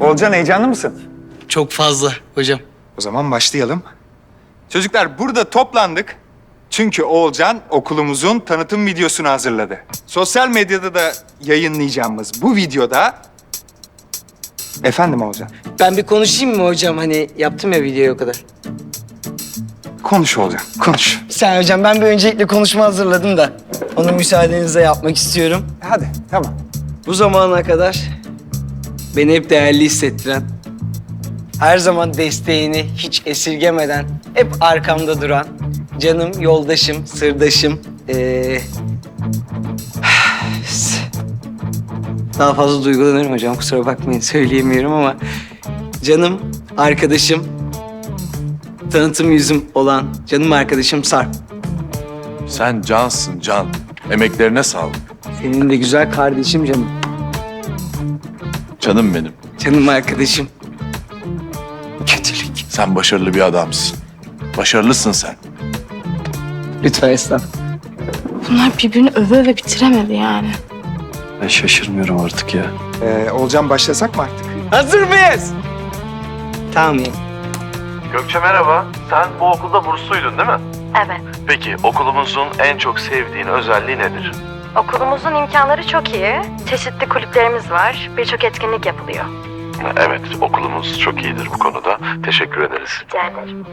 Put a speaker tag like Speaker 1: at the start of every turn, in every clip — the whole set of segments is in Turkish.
Speaker 1: Olcan heyecanlı mısın?
Speaker 2: Çok fazla hocam.
Speaker 1: O zaman başlayalım. Çocuklar burada toplandık. Çünkü Oğulcan okulumuzun tanıtım videosunu hazırladı. Sosyal medyada da yayınlayacağımız bu videoda... Efendim Oğulcan?
Speaker 2: Ben bir konuşayım mı hocam? Hani yaptım ya videoyu o kadar.
Speaker 1: Konuş Oğulcan, konuş.
Speaker 2: Sen hocam ben bir öncelikle konuşma hazırladım da. Onu müsaadenizle yapmak istiyorum.
Speaker 1: Hadi, tamam.
Speaker 2: Bu zamana kadar beni hep değerli hissettiren, her zaman desteğini hiç esirgemeden, hep arkamda duran, canım, yoldaşım, sırdaşım, ee... Daha fazla duygulanırım hocam, kusura bakmayın söyleyemiyorum ama... Canım, arkadaşım, tanıtım yüzüm olan canım arkadaşım Sarp.
Speaker 3: Sen cansın can. Emeklerine sağlık.
Speaker 2: Senin de güzel kardeşim canım,
Speaker 3: Canım benim.
Speaker 2: canım arkadaşım. Kötülük.
Speaker 3: Sen başarılı bir adamsın. Başarılısın sen.
Speaker 2: Lütfen estağfurullah.
Speaker 4: Bunlar birbirini öve öve bitiremedi yani.
Speaker 5: Ben şaşırmıyorum artık ya.
Speaker 1: Ee, Oğulcan başlasak mı artık?
Speaker 2: Hazır mıyız? Tamam ya.
Speaker 6: Gökçe merhaba. Sen bu okulda bursluydun değil mi?
Speaker 7: Evet.
Speaker 6: Peki okulumuzun en çok sevdiğin özelliği nedir?
Speaker 7: Okulumuzun imkanları çok iyi. Çeşitli kulüplerimiz var. Birçok etkinlik yapılıyor.
Speaker 6: Evet, okulumuz çok iyidir bu konuda. Teşekkür ederiz.
Speaker 7: Rica ederim.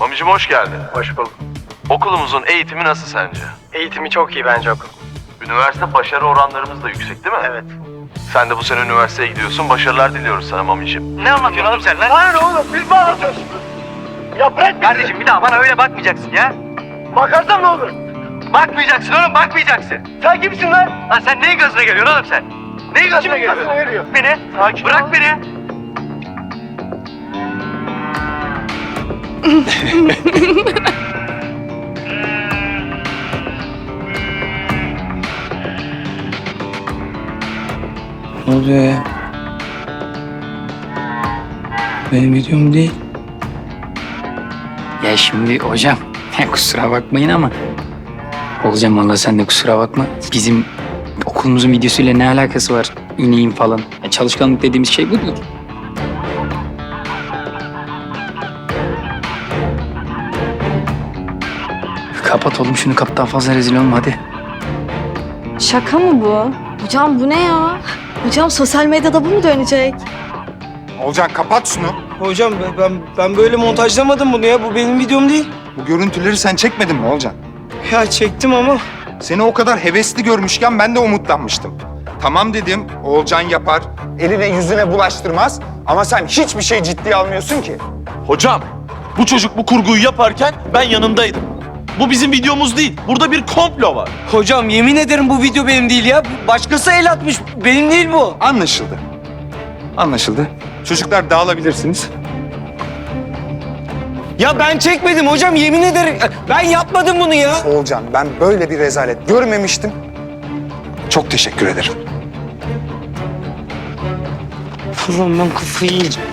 Speaker 6: Mamicim hoş geldin. Hoş bulduk. Okulumuzun eğitimi nasıl sence?
Speaker 8: Eğitimi çok iyi bence okul.
Speaker 6: Üniversite başarı oranlarımız da yüksek değil mi?
Speaker 8: Evet.
Speaker 6: Sen de bu sene üniversiteye gidiyorsun. Başarılar diliyoruz sana Mamicim.
Speaker 8: Ne anlatıyorsun oğlum sen lan? Hayır oğlum biz mi anlatıyoruz? Ya bırak Kardeşim bir daha bana öyle bakmayacaksın ya. Bakarsam ne olur? Bakmayacaksın oğlum bakmayacaksın. Sen kimsin lan? Lan sen neyin gazına geliyorsun oğlum sen? Neyin gazına geliyorsun? veriyor? Beni. Bırak beni.
Speaker 2: Ne oluyor ya? Benim videom değil.
Speaker 9: Ya şimdi hocam kusura bakmayın ama olacağım valla sen de kusura bakma. Bizim okulumuzun videosuyla ne alakası var ineyim falan. Ya çalışkanlık dediğimiz şey bu değil. Kapat oğlum şunu kap daha fazla rezil olma hadi.
Speaker 4: Şaka mı bu? Hocam bu ne ya? Hocam sosyal medyada bu mu dönecek?
Speaker 1: Oğulcan kapat şunu.
Speaker 2: Hocam ben, ben, böyle montajlamadım bunu ya. Bu benim videom değil.
Speaker 1: Bu görüntüleri sen çekmedin mi Oğulcan?
Speaker 2: Ya çektim ama.
Speaker 1: Seni o kadar hevesli görmüşken ben de umutlanmıştım. Tamam dedim, Oğulcan yapar. Eline yüzüne bulaştırmaz. Ama sen hiçbir şey ciddiye almıyorsun ki.
Speaker 5: Hocam, bu çocuk bu kurguyu yaparken ben yanındaydım. Bu bizim videomuz değil. Burada bir komplo var.
Speaker 2: Hocam yemin ederim bu video benim değil ya. Başkası el atmış. Benim değil bu.
Speaker 1: Anlaşıldı. Anlaşıldı. Çocuklar dağılabilirsiniz.
Speaker 2: Ya ben çekmedim hocam yemin ederim. Ben yapmadım bunu ya.
Speaker 1: Oğulcan ben böyle bir rezalet görmemiştim. Çok teşekkür ederim.
Speaker 2: Ulan ben kafayı yiyeceğim.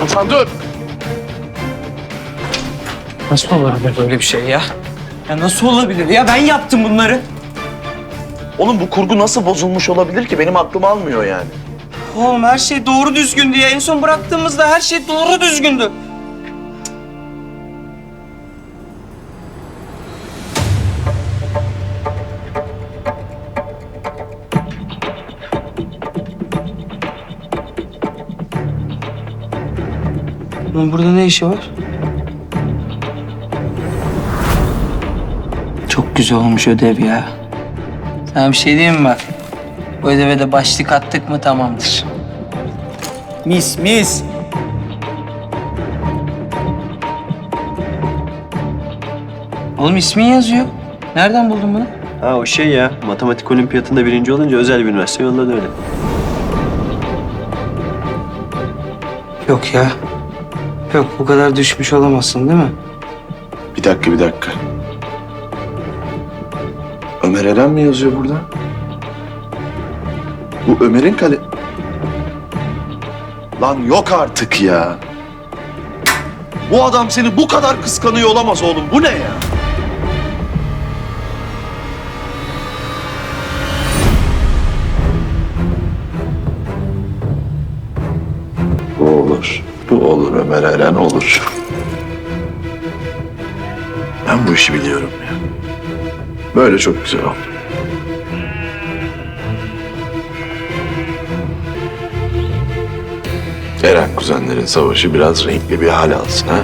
Speaker 3: Hocam dur.
Speaker 2: Nasıl olabilir böyle bir şey ya? Ya nasıl olabilir ya? Ben yaptım bunları.
Speaker 5: Oğlum bu kurgu nasıl bozulmuş olabilir ki? Benim aklım almıyor yani.
Speaker 2: Oğlum her şey doğru düzgündü ya. En son bıraktığımızda her şey doğru düzgündü. Lan burada ne işi var? Çok güzel olmuş ödev ya. Sana bir şey diyeyim mi bak? Bu ödeve de başlık attık mı tamamdır. Mis mis. Oğlum ismin yazıyor. Nereden buldun bunu?
Speaker 8: Ha o şey ya matematik olimpiyatında birinci olunca özel bir üniversite yolladı öyle.
Speaker 2: Yok ya. Yok bu kadar düşmüş olamazsın değil mi?
Speaker 3: Bir dakika bir dakika. Ömer Eren mi yazıyor burada? Bu Ömer'in kale... Lan yok artık ya. Bu adam seni bu kadar kıskanıyor olamaz oğlum. Bu ne ya? Olur Ömer Eren olur. Ben bu işi biliyorum ya. Böyle çok güzel oldu. Eren kuzenlerin savaşı biraz renkli bir hal alsın ha.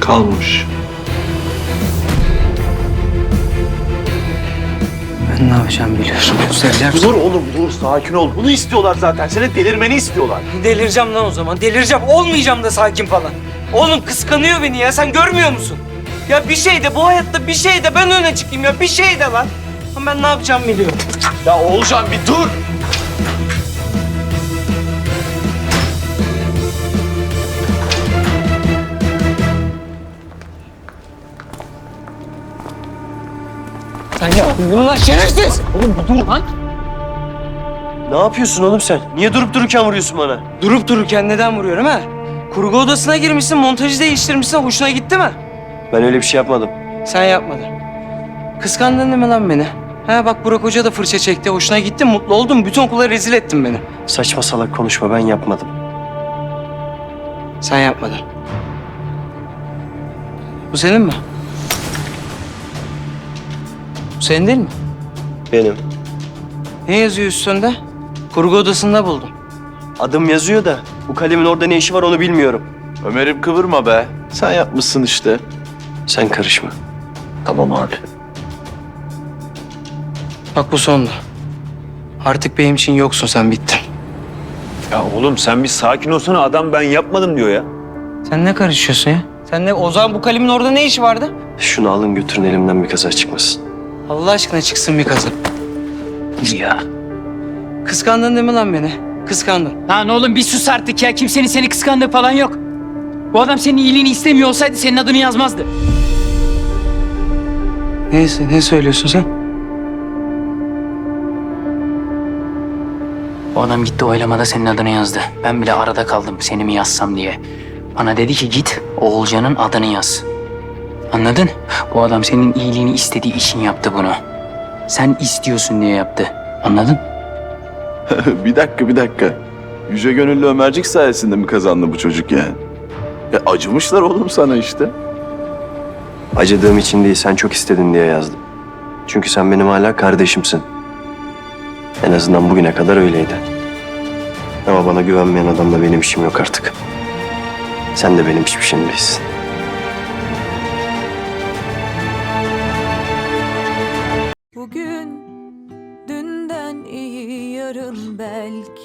Speaker 3: Kalmış.
Speaker 2: Ben ne yapacağım biliyorum. Göstereceğim.
Speaker 5: Dur oğlum dur sakin ol. Bunu istiyorlar zaten. Senin delirmeni istiyorlar.
Speaker 2: Delireceğim lan o zaman. Delireceğim. Olmayacağım da sakin falan. Oğlum kıskanıyor beni ya. Sen görmüyor musun? Ya bir şey de bu hayatta bir şey de ben öne çıkayım ya. Bir şey de lan. Ama ben ne yapacağımı biliyorum.
Speaker 5: Ya Oğulcan bir dur.
Speaker 2: Sen ya bunlar şerefsiz. Oğlum bu dur lan.
Speaker 8: Ne yapıyorsun oğlum sen? Niye durup dururken vuruyorsun bana?
Speaker 2: Durup dururken neden vuruyorum ha? Kurgu odasına girmişsin, montajı değiştirmişsin. Hoşuna gitti mi?
Speaker 8: Ben öyle bir şey yapmadım.
Speaker 2: Sen yapmadın. Kıskandın değil mi lan beni? Ha bak Burak Hoca da fırça çekti. Hoşuna gitti, mutlu oldum. Bütün okula rezil ettin beni.
Speaker 8: Saçma salak konuşma ben yapmadım.
Speaker 2: Sen yapmadın. Bu senin mi? Senin değil mi?
Speaker 8: Benim.
Speaker 2: Ne yazıyor üstünde? Kurgu odasında buldum.
Speaker 8: Adım yazıyor da bu kalemin orada ne işi var onu bilmiyorum.
Speaker 3: Ömer'im kıvırma be. Sen yapmışsın işte.
Speaker 8: Sen karışma.
Speaker 3: Tamam abi.
Speaker 2: Bak bu sondu. Artık benim için yoksun sen bittin.
Speaker 10: Ya oğlum sen bir sakin olsana adam ben yapmadım diyor ya.
Speaker 2: Sen ne karışıyorsun ya? Sen ne? O zaman bu kalemin orada ne işi vardı?
Speaker 8: Şunu alın götürün elimden bir kaza çıkmasın.
Speaker 2: Allah aşkına çıksın bir kazı.
Speaker 9: Ya.
Speaker 2: Kıskandın değil mi lan beni? Kıskandın.
Speaker 9: Lan oğlum bir sus artık ya. Kimsenin seni kıskandığı falan yok. Bu adam senin iyiliğini istemiyor olsaydı senin adını yazmazdı.
Speaker 2: Neyse ne söylüyorsun sen?
Speaker 9: O adam gitti oylamada senin adını yazdı. Ben bile arada kaldım seni mi yazsam diye. Bana dedi ki git Oğulcan'ın adını yaz. Anladın? Bu adam senin iyiliğini istediği için yaptı bunu. Sen istiyorsun diye yaptı. Anladın?
Speaker 3: bir dakika bir dakika. Yüce gönüllü Ömercik sayesinde mi kazandı bu çocuk yani? Ya acımışlar oğlum sana işte.
Speaker 8: Acıdığım için değil sen çok istedin diye yazdım. Çünkü sen benim hala kardeşimsin. En azından bugüne kadar öyleydi. Ama bana güvenmeyen adamla benim işim yok artık. Sen de benim hiçbir şeyim değilsin.